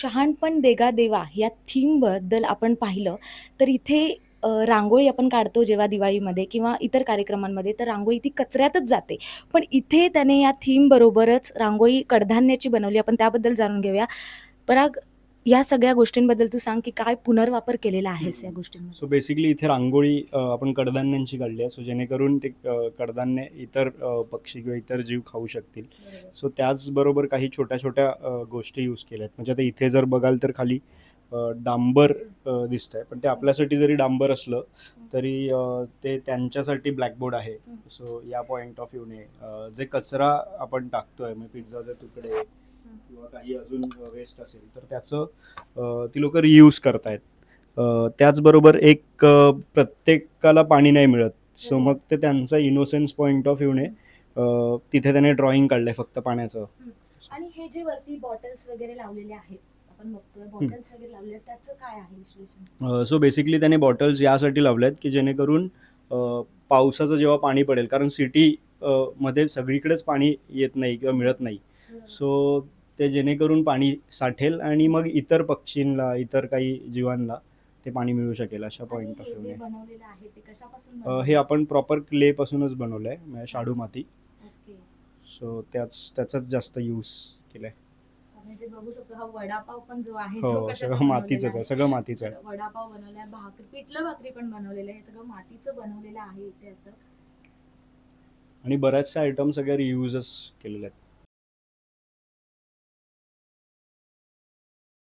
शहाणपण देगा देवा या थीमबद्दल आपण पाहिलं तर इथे रांगोळी आपण काढतो जेव्हा दिवाळीमध्ये किंवा इतर कार्यक्रमांमध्ये तर रांगोळी ती कचऱ्यातच जाते. पण इथे त्याने या थीमबरोबरच रांगोळी कडधान्याची बनवली आपण त्याबद्दल जाणून घेऊया. पराग या सगळ्या गोष्टींबद्दल तू सांग की काय पुनर्वापर केलेला आहेस या गोष्टींमध्ये. सो बेसिकली इथे रांगोळी आपण कडधान्यांची काढली आहे. सो जेणेकरून ते कडधान्य इतर पक्षी किंवा इतर जीव खाऊ शकतील. सो त्याचबरोबर काही छोट्या छोट्या गोष्टी यूज केल्यात म्हणजे आता इथे जर बघाल तर खाली डांबर दिसत आहे पण ते आपल्यासाठी जरी डांबर असलं तरी ते त्यांच्यासाठी ब्लॅकबोर्ड आहे. सो या पॉईंट ऑफ व्ह्यूने जे कचरा आपण टाकतोय म्हणजे पिझ्झाचे तुकडे किंवा काही अजून वेस्ट असेल तर त्याचं ती लोक रियूज करतायत. त्याचबरोबर एक प्रत्येकाला पाणी नाही मिळत. सो. मग ते त्यांचा इनोसेन्स पॉईंट ऑफ व्ह्यूने तिथे त्याने ड्रॉइंग काढलंय फक्त पाण्याचं. आणि हे जे वरती बॉटल्स वगैरे लावलेले आहेत सो बेसिकली त्याने बॉटल्स यासाठी लावल्यात की जेणेकरून पावसाचं जेव्हा पाणी पडेल कारण सिटी मध्ये सगळीकडेच पाणी येत नाही किंवा मिळत नाही. सो ते जेणेकरून पाणी साठेल आणि मग इतर पक्षींना इतर काही जीवांना ते पाणी मिळू शकेल अशा पॉईंट ऑफ हे व्ह्यूने आहे बनवलेलं हे आपण प्रॉपर क्ले पासूनच बनवलंय म्हणजे शाडू माती. आहे? सो त्याच त्याचाच जास्त यूज केलाय. आपण इथे बघू शकतो हा वडापाव पण जो आहे हो सगळं मातीचंच आहे सगळं मातीचं आहे. सगळं वडापाव बनवलाय भाकरी पिठलं भाकरी पण बनवलेलं आहे सगळं मातीचं बनवलेलं आहे इथे असं. आणि बऱ्याचशा आयटम सगळ्या रियूजच केलेले आहेत.